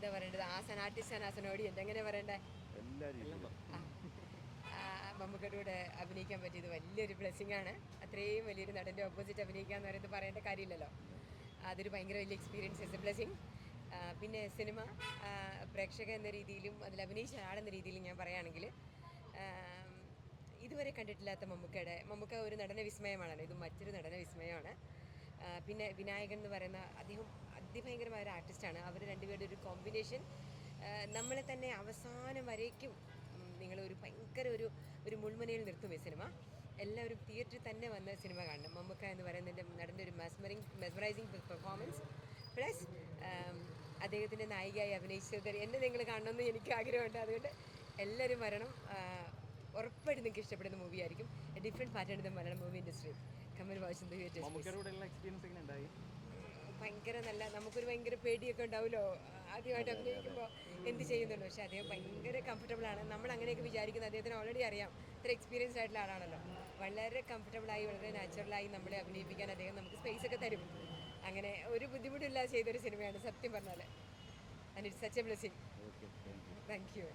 എന്താ പറയേണ്ടത്? As an artist and as an audiences എങ്ങനെ പറയണ്ടേ എല്ലാ ആ, മമ്മൂക്കയുടെ അഭിനയിക്കാൻ പറ്റിയത് വലിയൊരു ബ്ലെസ്സിങ് ആണ്. അത്രയും വലിയൊരു നടന്റെ ഓപ്പോസിറ്റ് അഭിനയിക്കുക എന്ന് പറയുന്നത് പറയേണ്ട കാര്യമില്ലല്ലോ. അതൊരു ഭയങ്കര വലിയ എക്സ്പീരിയൻസ് ഇസ് എ ബ്ലെസ്സിങ് പിന്നെ സിനിമ പ്രേക്ഷക എന്ന രീതിയിലും അതിൽ അഭിനയിച്ച ആളെന്ന രീതിയിലും ഞാൻ പറയുകയാണെങ്കിൽ ഇതുവരെ കണ്ടിട്ടില്ലാത്ത മമ്മൂക്കയുടെ മമ്മൂക്ക ഒരു നടന വിസ്മയമാണല്ലോ. ഇത് മറ്റൊരു നടന വിസ്മയമാണ്. പിന്നെ വിനായകൻ എന്ന് പറയുന്ന അദ്ദേഹം അതിഭയങ്കരമായ ഒരു ആർട്ടിസ്റ്റാണ് അവർ രണ്ടുപേരുടെ ഒരു കോമ്പിനേഷൻ നമ്മളെ തന്നെ അവസാനം വരേക്കും നിങ്ങൾ ഒരു ഭയങ്കര ഒരു ഒരു മുൾമുനയിൽ നിർത്തും ഈ സിനിമ. എല്ലാവരും തിയേറ്ററിൽ തന്നെ വന്ന് സിനിമ കാണണം. മമ്മൂക്ക എന്ന് പറയുന്നതിന്റെ നടന്റെ ഒരു മെസ്മറിങ് മെസ്മറൈസിങ് പെർഫോമൻസ് പ്ലസ് അദ്ദേഹത്തിന്റെ നായികയായി അഭിനയിച്ചത് എന്നെ നിങ്ങൾ കാണണമെന്ന് എനിക്ക് ആഗ്രഹമുണ്ട്. അതുകൊണ്ട് എല്ലാവരും വരണം. ഉറപ്പായിട്ടും നിങ്ങൾക്ക് ഇഷ്ടപ്പെടുന്ന മൂവിയായിരിക്കും ഡിഫറെന്റ് പാറ്റേൺ ഇത് മലയാളം മൂവി ഇൻഡസ്ട്രി മമ്മൂക്കയുടെ കൂടെയുള്ള എക്സ്പീരിയൻസ് എങ്ങനെ ഉണ്ടായി ഭയങ്കര നല്ല നമുക്കൊരു ഭയങ്കര പേടിയൊക്കെ ഉണ്ടാവുമല്ലോ. ആദ്യമായിട്ട് അഭിനയിക്കുമ്പോൾ എന്ത് ചെയ്യുന്നുള്ളൂ. പക്ഷെ അദ്ദേഹം ഭയങ്കര കംഫർട്ടബിൾ ആണ്. നമ്മൾ അങ്ങനെയൊക്കെ വിചാരിക്കുന്നത് അദ്ദേഹത്തിന് ഓൾറെഡി അറിയാം. ഇത്ര എക്സ്പീരിയൻസ് ആയിട്ടുള്ള ആളാണല്ലോ. വളരെ കംഫർട്ടബിളായി വളരെ നാച്ചുറലായി നമ്മളെ അഭിനയിപ്പിക്കാൻ അദ്ദേഹം നമുക്ക് സ്പേസ് ഒക്കെ തരും. അങ്ങനെ ഒരു ബുദ്ധിമുട്ടില്ലാതെ ചെയ്തൊരു സിനിമയാണ് സത്യം പറഞ്ഞാൽ and it's such a blessing thank you